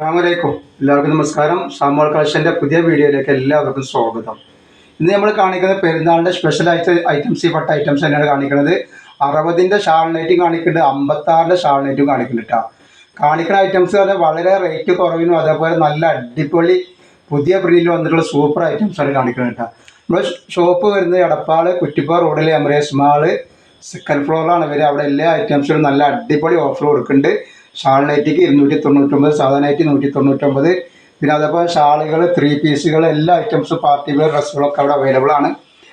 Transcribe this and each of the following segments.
അസ്സാമലൈക്കും എല്ലാവർക്കും നമസ്കാരം. സാമോൾ കളക്ഷന്റെ പുതിയ വീഡിയോയിലേക്ക് എല്ലാവർക്കും സ്വാഗതം. ഇന്ന് നമ്മൾ കാണിക്കുന്നത് പെരുന്നാളിന്റെ സ്പെഷ്യൽ ആയിട്ട് ഐറ്റംസ് ഈ പട്ട ഐറ്റംസ് തന്നെയാണ് കാണിക്കുന്നത്. അറുപതിന്റെ ഷാൾ നൈറ്റും കാണിക്കുന്നുണ്ട്. അമ്പത്താറിന്റെ ഷാൾ നൈറ്റും കാണിക്കുന്നുണ്ട് കേട്ടോ കാണിക്കുന്ന ഐറ്റംസ് പറഞ്ഞാൽ വളരെ റേറ്റ് കുറവിനും അതേപോലെ നല്ല അടിപൊളി പുതിയ പ്രിന്റിൽ വന്നിട്ടുള്ള സൂപ്പർ ഐറ്റംസ് ആണ് കാണിക്കുന്നത് കേട്ടോ ഷോപ്പ് വരുന്നത് എടപ്പാൾ കുറ്റിപ്പാറ റോഡിലെ എമറേസ് മാൾ സെക്കൻഡ് ഫ്ലോറിലാണ് വരിക അവിടെ എല്ലാ ഐറ്റംസിലും നല്ല അടിപൊളി ഓഫർ കൊടുക്കുന്നുണ്ട്. ഷാൾ ഇരുന്നൂറ്റി തൊണ്ണൂറ്റൊമ്പത് സാധാ നൈറ്റ് നൂറ്റി തൊണ്ണൂറ്റൊമ്പത് പിന്നെ അതേപോലെ ഷാളുകൾ ത്രീ പീസുകൾ എല്ലാ ഐറ്റംസും പാർട്ടി വെയർ ഡ്രസ്സുകളൊക്കെ അവിടെ അവൈലബിൾ ആണ്.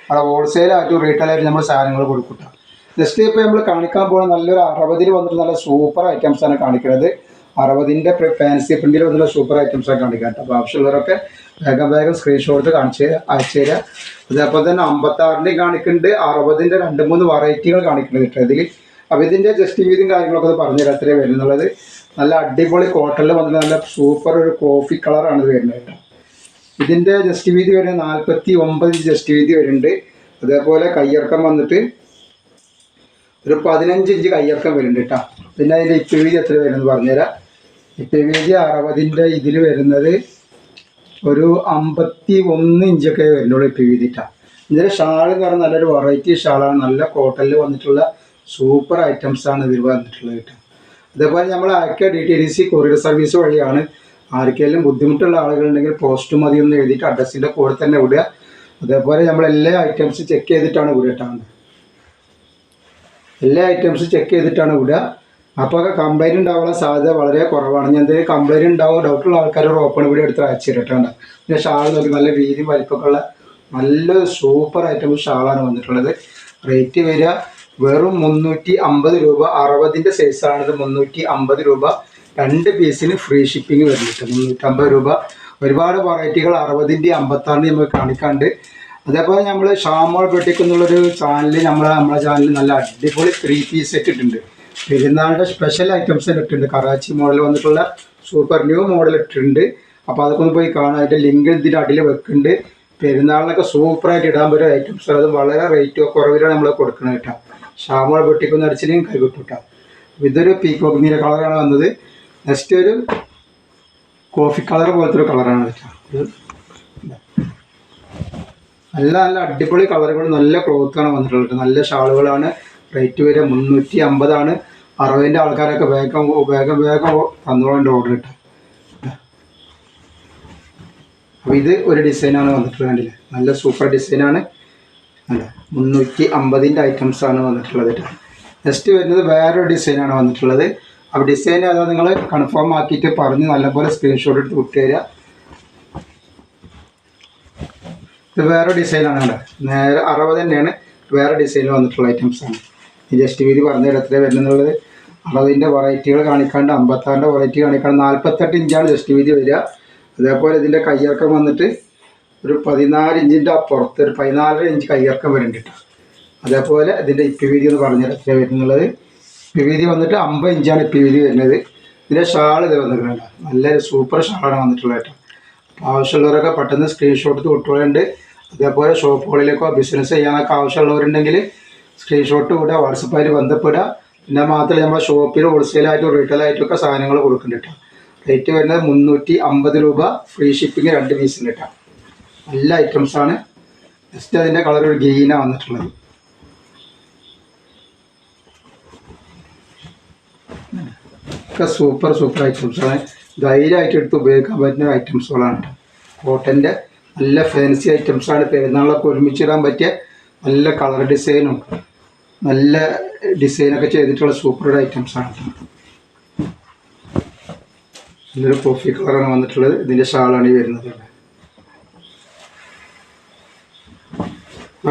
അവിടെ ഹോൾസെയിലായിട്ടും റീറ്റെയിലായിട്ടും നമ്മൾ സാധനങ്ങൾ കൊടുക്കുക ജസ്റ്റ് ഇപ്പോൾ നമ്മൾ കാണിക്കാൻ പോകുന്ന നല്ലൊരു അറുപതിൽ വന്നിട്ട് നല്ല സൂപ്പർ ഐറ്റംസ് ആണ് കാണിക്കുന്നത് അറുപതിന്റെ ഫാൻസി പ്രിന്റിൽ വന്നിട്ടുള്ള സൂപ്പർ ഐറ്റംസ് ആണ് കാണിക്കുക അപ്പോൾ ആവശ്യമുള്ളവരൊക്കെ വേഗം വേഗം സ്ക്രീൻഷോട്ട് കാണിച്ച് അയച്ചു തരിക അതേപോലെ തന്നെ അമ്പത്താറിന്റെയും കാണിക്കുന്നുണ്ട്. അറുപതിന്റെ രണ്ട് മൂന്ന് വെറൈറ്റികൾ കാണിക്കുന്നുണ്ട് കേട്ടോ ഇതിൽ അപ്പോൾ ഇതിന്റെ ജസ്റ്റ് വീതിയും കാര്യങ്ങളൊക്കെ ഒന്ന് പറഞ്ഞുതരാം. എത്രയാണ് വരുന്നുള്ളത് നല്ല അടിപൊളി കോട്ടണിൽ വന്നിട്ട് നല്ല സൂപ്പർ ഒരു കോഫി കളറാണ് ഇത് വരുന്നത് കേട്ടോ. ഇതിന്റെ ജസ്റ്റ് വീതി വരുന്നത് നാൽപ്പത്തി ഒമ്പത് ജസ്റ്റ് വീതി വരുന്നുണ്ട്. അതേപോലെ കയ്യിറക്കം വന്നിട്ട് ഒരു പതിനഞ്ച് ഇഞ്ച് കയ്യിറക്കം വരുന്നുണ്ട് കേട്ടോ. പിന്നെ അതിന്റെ ഇപ്പ വീതി എത്ര വരുന്നത് പറഞ്ഞുതരാം. ഇപ്പ വീതി അറുപതിന്റെ ഇതിൽ വരുന്നത് ഒരു അമ്പത്തി ഒന്ന് ഇഞ്ചൊക്കെ വരുന്നുള്ളൂ ഇപ്പ വീതി കേട്ടോ. ഇതിന്റെ ഷാൾ എന്ന് പറഞ്ഞാൽ നല്ലൊരു വെറൈറ്റി ഷാളാണ്. നല്ല കോട്ടണിൽ വന്നിട്ടുള്ള സൂപ്പർ ഐറ്റംസ് ആണ് ഇതിൽ വന്നിട്ടുള്ളത് കേട്ടോ. അതേപോലെ നമ്മൾ അയക്കുക D T D C courier service വഴിയാണ് ആർക്കെങ്കിലും ബുദ്ധിമുട്ടുള്ള ആളുകളുണ്ടെങ്കിൽ പോസ്റ്റ് മതി എന്ന് എഴുതിയിട്ട് അഡ്രസ്സിന്റെ കൂടെ തന്നെ വിടുക. അതേപോലെ നമ്മൾ എല്ലാ ഐറ്റംസ് ചെക്ക് ചെയ്തിട്ടാണ് വിടുക എല്ലാ ഐറ്റംസ് ചെക്ക് ചെയ്തിട്ടാണ് വിടുക. അപ്പോൾ കംപ്ലൈന്റ് ഉണ്ടാവാനുള്ള സാധ്യത വളരെ കുറവാണ്. ഞാൻ എന്തെങ്കിലും കംപ്ലൈന്റ് ഉണ്ടാവും ഡൗട്ടുള്ള ആൾക്കാർ ഒരു ഓപ്പൺ വീഡിയോ എടുത്ത് അയച്ചു തരട്ടാണ് പിന്നെ ഷാൾ നോക്കി നല്ല വീതി വലിപ്പമൊക്കെ ഉള്ള നല്ല സൂപ്പർ ഐറ്റം ഷാളാണ് വന്നിട്ടുള്ളത്. റേറ്റ് വരിക വെറും മുന്നൂറ്റി അമ്പത് രൂപ അറുപതിന്റെ സൈസാണിത് മുന്നൂറ്റി അമ്പത് രൂപ. രണ്ട് പീസിന് ഫ്രീ ഷിപ്പിംഗ് വരുന്നുണ്ട് മുന്നൂറ്റമ്പത് രൂപ. ഒരുപാട് വെറൈറ്റികൾ അറുപതിന്റെ ആറിന് നമ്മൾ കാണിക്കാണ്ട്. അതേപോലെ നമ്മൾ ഷാമോൾ പെട്ടിക്കുന്നുള്ളൊരു ചാനലിൽ നമ്മൾ നമ്മളെ ചാനലിൽ നല്ല അടിപൊളി ത്രീ പീസ് സെറ്റ് ഇട്ടിട്ടുണ്ട്. പെരുന്നാളിന്റെ സ്പെഷ്യൽ ഐറ്റംസ് ഇട്ടിട്ടുണ്ട്. കറാച്ചി മോഡൽ വന്നിട്ടുള്ള സൂപ്പർ ന്യൂ മോഡൽ ഇട്ടിട്ടുണ്ട്. അപ്പോൾ അതൊക്കെ ഒന്ന് പോയി കാണാം. അതിന്റെ ലിങ്ക് ഇതിന്റെ അടിയിൽ വെക്കുന്നുണ്ട്. പെരുന്നാളിനൊക്കെ സൂപ്പറായിട്ട് ഇടാൻ പറ്റിയ ഐറ്റംസ് അത് വളരെ റേറ്റ് കുറവിലാണ് നമ്മൾ കൊടുക്കുന്നത് കേട്ടോ. ഷാമോൾ പൊട്ടിക്കുന്ന അടിച്ചിലും അടിച്ചില്ലെങ്കിൽ കൈ കിട്ടും കേട്ടോ അപ്പോൾ ഇതൊരു പീക്കോക്ക് നീല കളറാണ് വന്നത് നെക്സ്റ്റ് ഒരു കോഫി കളർ പോലത്തെ ഒരു കളറാണ് നല്ല നല്ല അടിപൊളി കളറുകൾ നല്ല ക്ലോത്താണ് വന്നിട്ടുള്ളത് നല്ല ഷാളുകളാണ്. റേറ്റ് വരെ മുന്നൂറ്റി അമ്പതാണ് അറുപതിന്റെ ആൾക്കാരൊക്കെ വേഗം വേഗം വേഗം തന്നോളന്റെ ഓർഡർ ഇട്ട്. അപ്പോൾ ഇത് ഒരു ഡിസൈനാണ് വന്നിട്ടുള്ളത് നല്ല സൂപ്പർ ഡിസൈനാണ് അല്ല മുന്നൂറ്റി അമ്പതിന്റെ ആണ് വന്നിട്ടുള്ളത് കേട്ടോ നെക്സ്റ്റ് വരുന്നത് വേറൊരു ഡിസൈനാണ് വന്നിട്ടുള്ളത്. ആ ഡിസൈൻ ഏതാ നിങ്ങൾ കൺഫേം ആക്കിയിട്ട് പറഞ്ഞ് നല്ലപോലെ സ്ക്രീൻഷോട്ട് എടുത്ത് വിട്ടു തരിക ഇത് വേറെ ഡിസൈനാണ് കേട്ടോ. നേരെ അറുപത് തന്നെയാണ്. വേറെ ഡിസൈനിൽ വന്നിട്ടുള്ള ഐറ്റംസ് ആണ്. ഈ ജസ്റ്റ് വീതി പറഞ്ഞ എത്ര വരുന്നുള്ളത്. അറുപതിന്റെ വെറൈറ്റികൾ കാണിക്കാണ്ട് അമ്പത്താറിന്റെ വെറൈറ്റി കാണിക്കാണ്ട് നാൽപ്പത്തെട്ട് ഇഞ്ചാണ് ജസ്റ്റ് വീതി വരിക. അതേപോലെ ഇതിന്റെ കയ്യിറക്കം വന്നിട്ട് ഒരു പതിനാല് ഇഞ്ചിന്റെ അപ്പുറത്ത് ഒരു പതിനാലര ഇഞ്ച് കയ്യിറക്കം വരുന്നുണ്ട് അതേപോലെ ഇതിന്റെ ഇപ്പി വീതി എന്ന് പറഞ്ഞാൽ എത്ര വരുന്നുള്ളത്? ഇപ്പി വീതി വന്നിട്ട് അമ്പത് ഇഞ്ചാണ് ഇപ്പി വീതി വരുന്നത്. ഇതിന്റെ ഷാൾ ഇത് വന്നിട്ടുണ്ട് നല്ലൊരു സൂപ്പർ ഷാളാണ് വന്നിട്ടുള്ളത് കേട്ടോ. അപ്പോൾ ആവശ്യമുള്ളവരൊക്കെ പെട്ടെന്ന് സ്ക്രീൻഷോട്ട് കൊടുത്തുകൊണ്ട് അതേപോലെ ഷോപ്പുകളിലേക്കോ ബിസിനസ് ചെയ്യാനൊക്കെ ആവശ്യമുള്ളവരുണ്ടെങ്കിൽ സ്ക്രീൻഷോട്ട് വിടുക വാട്സപ്പായിട്ട് ബന്ധപ്പെടുക. പിന്നെ മാത്രമല്ല നമ്മൾ ഷോപ്പിൽ ഹോൾസെയിലായിട്ടും റീറ്റെയിലായിട്ടും ഒക്കെ സാധനങ്ങൾ കൊടുക്കുന്നുണ്ട് കേട്ടോ. റേറ്റ് വരുന്നത് മുന്നൂറ്റി അമ്പത് രൂപ ഫ്രീ ഷിപ്പിംഗ് രണ്ട് പീസിന് കേട്ടോ. നല്ല ഐറ്റംസ് ആണ് ജസ്റ്റ് അതിന്റെ കളർ ഒരു ഗ്രീനാണ് വന്നിട്ടുള്ളത്. ഒക്കെ സൂപ്പർ സൂപ്പർ ഐറ്റംസാണ് ധൈര്യമായിട്ട് എടുത്ത് ഉപയോഗിക്കാൻ പറ്റുന്ന ഐറ്റംസുകളാണ് കോട്ടന്റെ നല്ല ഫാൻസി ഐറ്റംസാണ് പെരുന്നാളൊക്കെ ഒരുമിച്ചിടാൻ പറ്റിയ നല്ല കളർ ഡിസൈനും നല്ല ഡിസൈനൊക്കെ ചെയ്തിട്ടുള്ള സൂപ്പർ ഐറ്റംസാണ് നല്ലൊരു കോഫി കളറാണ് വന്നിട്ടുള്ളത്. ഇതിന്റെ ഷാളാണ് ഈ വരുന്നത്.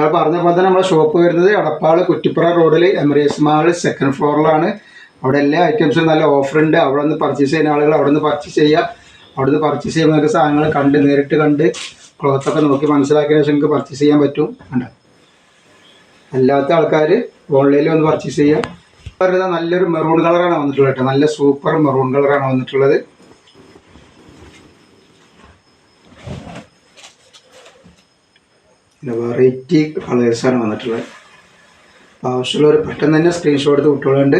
പറഞ്ഞ പോലെ തന്നെ നമ്മുടെ ഷോപ്പ് വരുന്നത് എടപ്പാൾ കുറ്റിപ്പുറ റോഡിൽ എമറേസ് മാൾ സെക്കൻഡ് ഫ്ലോറിലാണ് അവിടെ എല്ലാ ഐറ്റംസും നല്ല ഓഫറുണ്ട് അവിടെ നിന്ന് പർച്ചേസ് ചെയ്യുന്ന ആളുകൾ അവിടെ നിന്ന് പർച്ചേസ് ചെയ്യുക. അവിടെ നിന്ന് പർച്ചേസ് ചെയ്യുമ്പോൾ നിങ്ങൾക്ക് സാധനങ്ങൾ കണ്ട് നേരിട്ട് കണ്ട് ക്ലോത്തൊക്കെ നോക്കി മനസ്സിലാക്കിയ ശേഷം നിങ്ങൾക്ക് പർച്ചേസ് ചെയ്യാൻ പറ്റും. ഉണ്ട് അല്ലാത്ത ആൾക്കാർ ഓൺലൈനിൽ വന്ന് പർച്ചേസ് ചെയ്യുക. നല്ലൊരു മെറൂൺ കളറാണ് വന്നിട്ടുള്ളത് കേട്ടോ. നല്ല സൂപ്പർ മെറൂൺ കളറാണ് വന്നിട്ടുള്ളത്. വെറൈറ്റി കളേഴ്സാണ് വന്നിട്ടുള്ളത്. ആവശ്യമുള്ളവർ പെട്ടെന്ന് തന്നെ സ്ക്രീൻഷോട്ട് എടുത്ത് വിട്ടുകൊണ്ട്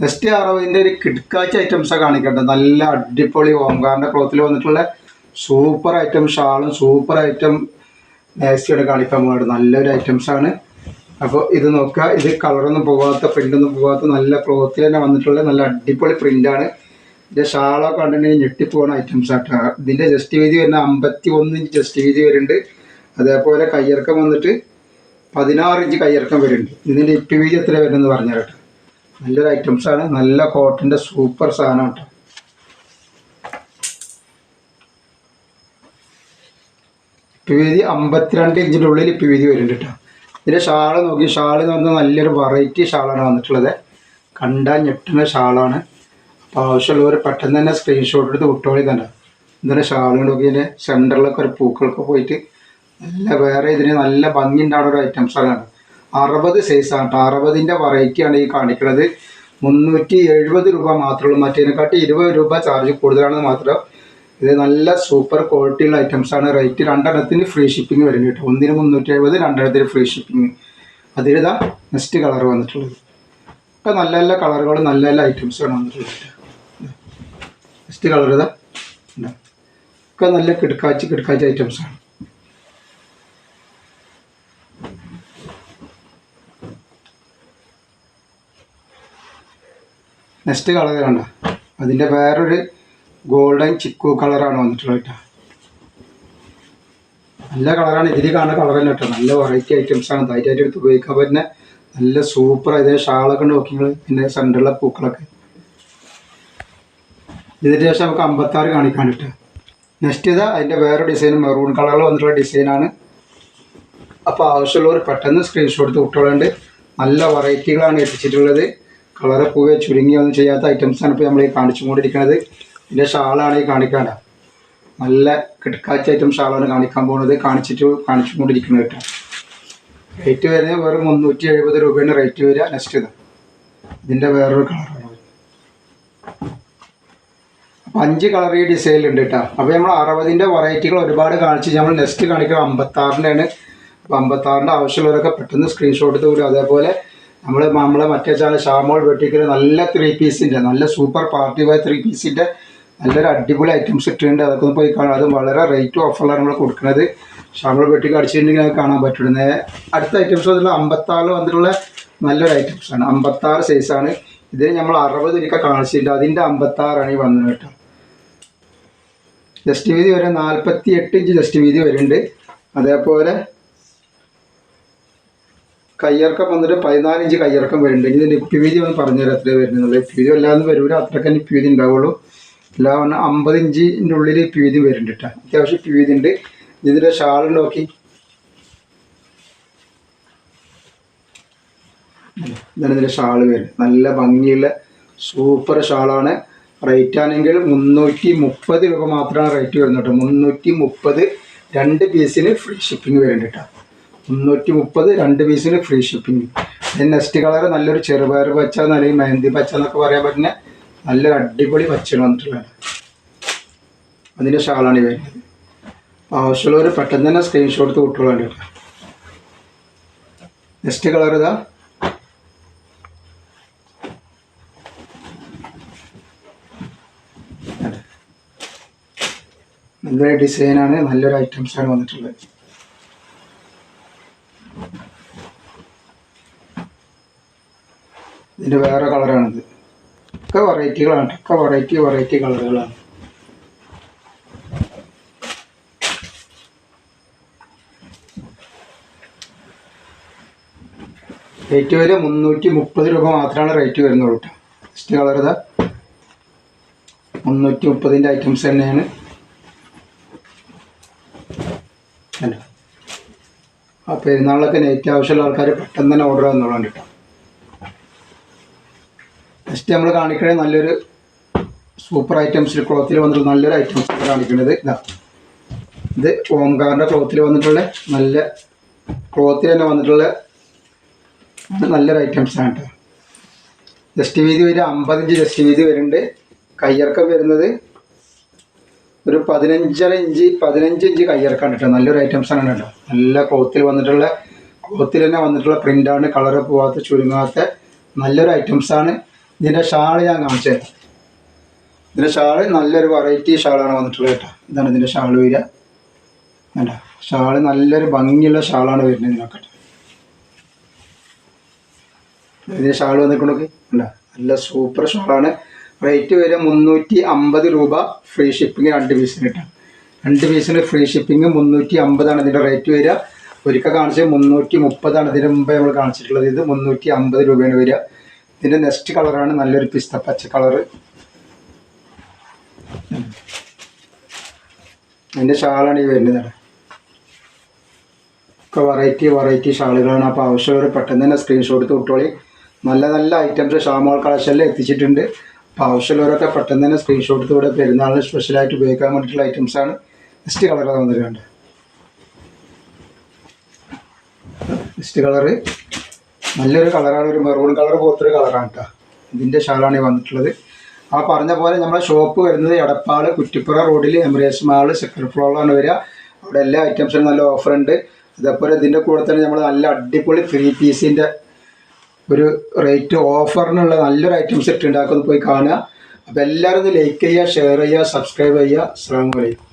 നെക്സ്റ്റ് അറുപതിന്റെ ഒരു കിടക്കാച്ച ഐറ്റംസാണ് കാണിക്കേണ്ടത് നല്ല അടിപൊളി ഓംകാറിന്റെ ക്ലോത്തിൽ വന്നിട്ടുള്ള സൂപ്പർ ഐറ്റം ഷാളും സൂപ്പർ ഐറ്റം നേസിയുടെ കാണിക്കാൻ പോകുന്നത് നല്ലൊരു ഐറ്റംസാണ് അപ്പോൾ ഇത് നോക്കുക. ഇത് കളറൊന്നും പോകാത്ത പ്രിന്റൊന്നും പോകാത്ത നല്ല ക്ലോത്തിൽ തന്നെ വന്നിട്ടുള്ള നല്ല അടിപൊളി പ്രിന്റാണ് ഇതിന്റെ ഷാളൊക്കെ കണ്ടിട്ടുണ്ടെങ്കിൽ ഞെട്ടിപ്പോകുന്ന ഐറ്റംസ് ആട്ടോ. ഇതിന്റെ ജസ്റ്റ് വീതി വരുന്ന അമ്പത്തി ഒന്ന് ഇഞ്ച് ജസ്റ്റ് വീതി വരുന്നുണ്ട്. അതേപോലെ കയ്യിറക്കം വന്നിട്ട് പതിനാറ് ഇഞ്ച് കയ്യിറക്കം വരുന്നുണ്ട്. ഇതിന്റെ ഇപ്പി വീതി എത്ര വരുന്നെന്ന് പറഞ്ഞു കേട്ടോ. നല്ലൊരു ഐറ്റംസാണ് നല്ല കോട്ടന്റെ സൂപ്പർ സാധനം കേട്ടോ. ഇപ്പി വീതി അമ്പത്തിരണ്ട് ഇഞ്ചിന്റെ ഉള്ളിൽ ഇപ്പി വീതി വരുന്നുണ്ട് കേട്ടോ. ഇതിന്റെ ഷാൾ നോക്കി. ഷാൾ എന്ന് പറഞ്ഞാൽ നല്ലൊരു വെറൈറ്റി ഷാളാണ് വന്നിട്ടുള്ളത്. കണ്ടാൽ ഞെട്ടുന്ന ഷാളാണ്. അപ്പോൾ ആവശ്യമുള്ളവർ പെട്ടെന്ന് തന്നെ സ്ക്രീൻഷോട്ട് എടുത്ത് വിട്ടോളി തന്നെ. ഇതിന്റെ ഷാളുകൾ നോക്കി. ഇതിന്റെ സെന്ററിലൊക്കെ ഒരു പൂക്കളൊക്കെ പോയിട്ട് നല്ല വേറെ ഇതിന് നല്ല ഭംഗി ഉണ്ടാകുന്ന ഒരു ഐറ്റംസാണ് അറുപത് സൈസാണ് കേട്ടോ. അറുപതിന്റെ വെറൈറ്റിയാണ് ഈ കാണിക്കുന്നത് മുന്നൂറ്റി എഴുപത് രൂപ മാത്രമേ ഉള്ളൂ. മറ്റേതിനെക്കാട്ടി ഇരുപത് രൂപ ചാർജ് കൂടുതലാണെന്ന് മാത്രം. ഇത് നല്ല സൂപ്പർ ക്വാളിറ്റിയുള്ള ആണ്. റേറ്റ് രണ്ടെണ്ണത്തിന് ഫ്രീ ഷിപ്പിംഗ് വരുന്നത് കേട്ടോ. ഒന്നിന് മുന്നൂറ്റി എഴുപത് രണ്ടെണ്ണത്തിന് ഫ്രീ ഷിപ്പിംഗ് അതിലിതാ നെക്സ്റ്റ് കളർ വന്നിട്ടുള്ളത്. ഒക്കെ നല്ല നല്ല കളറുകളും നല്ല നല്ല ഐറ്റംസാണ് വന്നിട്ടുള്ളത് നെക്സ്റ്റ് കളർ ഇതാ. ഇതാ. ഒക്കെ നല്ല കിടക്കാച്ച് കിടക്കാച്ചി ഐറ്റംസാണ് നെക്സ്റ്റ് കളർ കണ്ട? അതിന്റെ വേറൊരു ഗോൾഡൻ ചിക്കു കളറാണ് വന്നിട്ടുള്ളത് കേട്ടോ. നല്ല കളറാണ് ഇതിൽ കാണുന്ന കളർ തന്നെ കേട്ടോ. നല്ല വെറൈറ്റി ഐറ്റംസ് ആണ്. ധൈര്യമായിട്ട് എടുത്ത് ഉപയോഗിക്കാൻ പറ്റുന്ന നല്ല സൂപ്പർ ഇതേ ഷാളൊക്കെ നോക്കി പിന്നെ സെന്ററിലെ പൂക്കളൊക്കെ. ഇതിന് ശേഷം നമുക്ക് അമ്പത്താറ് കാണിക്കാൻ കേട്ടോ. നെക്സ്റ്റ് ഇതാ അതിന്റെ വേറെ ഡിസൈൻ മെറൂൺ കളറിൽ വന്നിട്ടുള്ള ഡിസൈനാണ് അപ്പോൾ ആവശ്യമുള്ളവർ പെട്ടെന്ന് സ്ക്രീൻഷോട്ട് എടുത്ത് വിട്ടോളുണ്ട്. നല്ല വെറൈറ്റികളാണ് എത്തിച്ചിട്ടുള്ളത്. കളറ് പോവുക ചുരുങ്ങി ഒന്നും ചെയ്യാത്ത ഐറ്റംസാണ് ഇപ്പോൾ നമ്മൾ ഈ കാണിച്ചുകൊണ്ടിരിക്കുന്നത് ഇതിന്റെ ഷാളാണ് ഈ കാണിക്കാണ്ട നല്ല കിടക്കാച്ച ഐറ്റം ഷാളാണ് കാണിക്കാൻ പോകുന്നത് കാണിച്ചിട്ട് കാണിച്ചുകൊണ്ടിരിക്കുന്നത് കേട്ടോ. റേറ്റ് വരുന്നത് വെറും മുന്നൂറ്റി എഴുപത് രൂപയാണ് റേറ്റ് വരിക. നെക്സ്റ്റ് ഇത്. ഇതിന്റെ വേറൊരു കളറാണ് അപ്പം അഞ്ച് കളർ ഈ ഡിസൈനിലുണ്ട് കേട്ടോ. അപ്പോൾ നമ്മൾ അറുപതിന്റെ വെറൈറ്റികൾ ഒരുപാട് കാണിച്ച് നമ്മൾ നെക്സ്റ്റ് കാണിക്കുക അമ്പത്താറിന്റെയാണ് അപ്പോൾ അമ്പത്താറിന്റെ ആവശ്യമുള്ളവരൊക്കെ പെട്ടെന്ന് സ്ക്രീൻഷോട്ട് എടുത്ത് വിടും അതേപോലെ നമ്മൾ നമ്മളെ മറ്റേ ചാനൽ ഷാമോൾ വെട്ടിക്കൽ നല്ല ത്രീ പീസിന്റെ നല്ല സൂപ്പർ പാർട്ടി വെയർ ത്രീ പീസിന്റെ നല്ലൊരു അടിപൊളി ഐറ്റംസ് ഇട്ടിട്ടുണ്ട്. അതൊക്കെ ഒന്ന് പോയി കാണാം. അത് വളരെ റേറ്റ് ഓഫറിലാണ് നമ്മൾ കൊടുക്കുന്നത്. ഷാമോൾ വെട്ടിക്ക് അടിച്ചിട്ടുണ്ടെങ്കിൽ കാണാൻ പറ്റുള്ളൂ. അടുത്ത ഐറ്റംസ് വന്നിട്ടുള്ള അമ്പത്താറ് വന്നിട്ടുള്ള നല്ലൊരു ഐറ്റംസാണ് അമ്പത്താറ് സൈസാണ് ഇതിന് നമ്മൾ അറുപത് രൂപ കാണിച്ചിട്ടുണ്ട്. അതിന്റെ അമ്പത്താറാണ് ഈ വന്നത് കേട്ടോ. ജസ്റ്റ് വീതി വരെ നാൽപ്പത്തി എട്ട് ഇഞ്ച് ജസ്റ്റ് വീതി വരുന്നുണ്ട്. അതേപോലെ കയ്യിറക്കം വന്നിട്ട് പതിനാല് ഇഞ്ച് കയ്യിറക്കം വരുന്നുണ്ട്. ഇതിന്റെ ഇപ്പി വീതി ഒന്ന് പറഞ്ഞുതരാം എത്ര വരുന്നുള്ളൂ ഇപ്പി വീതി അല്ലാതെ വരൂല. അത്രയ്ക്ക് തന്നെ ഇപ്പി വീതി ഉണ്ടാവുള്ളൂ. എല്ലാം പറഞ്ഞാൽ അമ്പത് ഇഞ്ചിന്റെ ഉള്ളിൽ ഇപ്പി വീതി വരുന്നുണ്ട് കേട്ടോ അത്യാവശ്യം ഇപ്പി വീതി ഉണ്ട്. ഇതിന്റെ ഷാൾ നോക്കി. ഇതാണ് ഇതിന്റെ ഷാൾ വരുന്നത്. നല്ല ഭംഗിയുള്ള സൂപ്പർ ഷാളാണ്. റേറ്റ് ആണെങ്കിൽ മുന്നൂറ്റി മുപ്പത് രൂപ മാത്രമാണ് റേറ്റ് വരുന്നത് കേട്ടോ മുന്നൂറ്റി മുപ്പത് രണ്ട് പീസിന് ഫ്രീ ഷിപ്പിംഗ് വരുന്നുണ്ട് കേട്ടോ മുന്നൂറ്റി മുപ്പത് രണ്ട് പീസിന് ഫ്രീ ഷിപ്പിംഗ് പിന്നെ നെക്സ്റ്റ് കളർ നല്ലൊരു ചെറുപയർ പച്ച അല്ലെങ്കിൽ മെഹന്തി പച്ച എന്നൊക്കെ പറയാൻ പറ്റുന്ന നല്ലൊരു അടിപൊളി പച്ചയാണ് വന്നിട്ടുള്ളത്. അതിന്റെ ഷാളാണ് വരുന്നത്. ആവശ്യമുള്ളവർ പെട്ടെന്ന് തന്നെ സ്ക്രീൻഷോട്ട് വിട്ടോളാണ്ട് കേട്ടോ. നെക്സ്റ്റ് കളർ ഇതാ. നല്ലൊരു ഡിസൈനാണ് നല്ലൊരു ഐറ്റംസാണ് വന്നിട്ടുള്ളത്. ഇതിന്റെ വേറെ കളറാണിത്. ഒക്കെ വെറൈറ്റികളാണ് ഒക്കെ വെറൈറ്റി വെറൈറ്റി കളറുകളാണ്. റേറ്റ് വരെ മുന്നൂറ്റി മുപ്പത് രൂപ മാത്രമാണ് റേറ്റ് വരുന്നുള്ളൂ കേട്ടോ ഫസ്റ്റ് കളർ ഇതാ. മുന്നൂറ്റി മുപ്പതിന്റെ ഐറ്റംസ് തന്നെയാണ്. അല്ല. ആ പെരുന്നാളിലൊക്കെ നെറ്റ് ആവശ്യമുള്ള ആൾക്കാർ പെട്ടെന്ന് തന്നെ ഓർഡർ തന്നോളാം കേട്ടോ നെക്സ്റ്റ് നമ്മൾ കാണിക്കണേ നല്ലൊരു സൂപ്പർ ഐറ്റംസ് ക്ലോത്തിൽ വന്നിട്ടുള്ള നല്ലൊരു ഐറ്റംസ് കാണിക്കുന്നത് ഇതാ. ഇത് ഓംകാറിന്റെ ക്ലോത്തിൽ വന്നിട്ടുള്ള നല്ല ക്ലോത്തിൽ തന്നെ വന്നിട്ടുള്ള നല്ലൊരു ഐറ്റംസ് ആണ് കേട്ടോ ജസ്റ്റ് വീതി വരെ അമ്പതിഞ്ച് ജസ്റ്റ് വീതി വരുന്നുണ്ട്. കയ്യിറക്കം വരുന്നത് ഒരു പതിനഞ്ചര ഇഞ്ച് പതിനഞ്ച് ഇഞ്ച് കയ്യിറക്കാണ് കേട്ടോ. നല്ലൊരു ആണ് കേട്ടോ. നല്ല ക്ലോത്തിൽ വന്നിട്ടുള്ള ക്ലോത്തിൽ തന്നെ വന്നിട്ടുള്ള പ്രിന്റാണ് കളറ് പോവാത്ത ചുരുങ്ങാത്ത നല്ലൊരു ഐറ്റംസ് ആണ്. ഇതിന്റെ ഷാൾ ഞാൻ കാണിച്ചു തരാം. ഇതിന്റെ ഷാൾ നല്ലൊരു വെറൈറ്റി ഷാളാണ് വന്നിട്ടുള്ളത് കേട്ടോ. ഇതാണ് ഇതിന്റെ ഷാൾ വീര വേണ്ട ഷാൾ നല്ലൊരു ഭംഗിയുള്ള ഷാളാണ് വരുന്നത് ഇതിനൊക്കെ ഇതിന്റെ വന്നിട്ടുണ്ടൊക്കെ കേട്ടോ നല്ല സൂപ്പർ ഷാളാണ്. റേറ്റ് വരെ മുന്നൂറ്റി അമ്പത് രൂപ. ഫ്രീ ഷിപ്പിംഗ് രണ്ട് പീസിന് രണ്ട് പീസിന് ഫ്രീ ഷിപ്പിംഗ് മുന്നൂറ്റി അമ്പതാണ് ഇതിന്റെ റേറ്റ് വരിക ഒരിക്കൽ കാണിച്ചത് മുന്നൂറ്റി മുപ്പതാണ് ഇതിന് മുമ്പ് നമ്മൾ കാണിച്ചിട്ടുള്ളത് ഇത് മുന്നൂറ്റി അമ്പത് രൂപയാണ് വരിക ഇതിന്റെ നെക്സ്റ്റ് കളറാണ് നല്ലൊരു പിസ്ത പച്ച കളറ് അതിന്റെ ഷാളാണ് ഈ വരുന്നത് ഒക്കെ വെറൈറ്റി വെറൈറ്റി ഷാളുകളാണ്. അപ്പോൾ ആവശ്യമുള്ളവർ പെട്ടെന്ന് തന്നെ സ്ക്രീൻഷോട്ട് തൊട്ടോളി നല്ല നല്ല ഐറ്റംസ് ഷാമോൾ കളക്ഷനിൽ എത്തിച്ചിട്ടുണ്ട്. ആവശ്യമുള്ളവരൊക്കെ പെട്ടെന്ന് തന്നെ സ്ക്രീൻഷോട്ട് ഇവിടെ പെരുന്നാളിന് സ്പെഷ്യലായിട്ട് ഉപയോഗിക്കാൻ വേണ്ടിയിട്ടുള്ള ഐറ്റംസാണ് നെക്സ്റ്റ് കളർ വന്നിട്ടുണ്ട്. നെക്സ്റ്റ് കളറ് നല്ലൊരു കളറാണ് ഒരു മെറൂൺ കളർ പോലത്തൊരു കളറാണ് കേട്ടോ ഇതിന്റെ ഷാളാണ് വന്നിട്ടുള്ളത്. ആ പറഞ്ഞ പോലെ നമ്മുടെ ഷോപ്പ് വരുന്നത് എടപ്പാൾ കുറ്റിപ്പുറ റോഡിൽ എമിറേറ്റ്സ് മാൾ സെക്കൻഡ് ഫ്ലോറിലാണ് വരിക. അവിടെ എല്ലാ ഐറ്റംസിനും നല്ല ഓഫർ ഉണ്ട്. അതേപോലെ ഇതിന്റെ കൂടെ തന്നെ നമ്മൾ നല്ല അടിപൊളി ത്രീ പീസിന്റെ ഒരു റേറ്റ് ഓഫറിനുള്ള നല്ലൊരു ഐറ്റം സെറ്റ് ഇട്ടുണ്ടാക്കുന്നത് പോയി കാണുക. അപ്പോൾ എല്ലാവരും ലൈക്ക് ചെയ്യുക ഷെയർ ചെയ്യുക സബ്സ്ക്രൈബ് ചെയ്യുക. അസ്സാം വലൈക്കും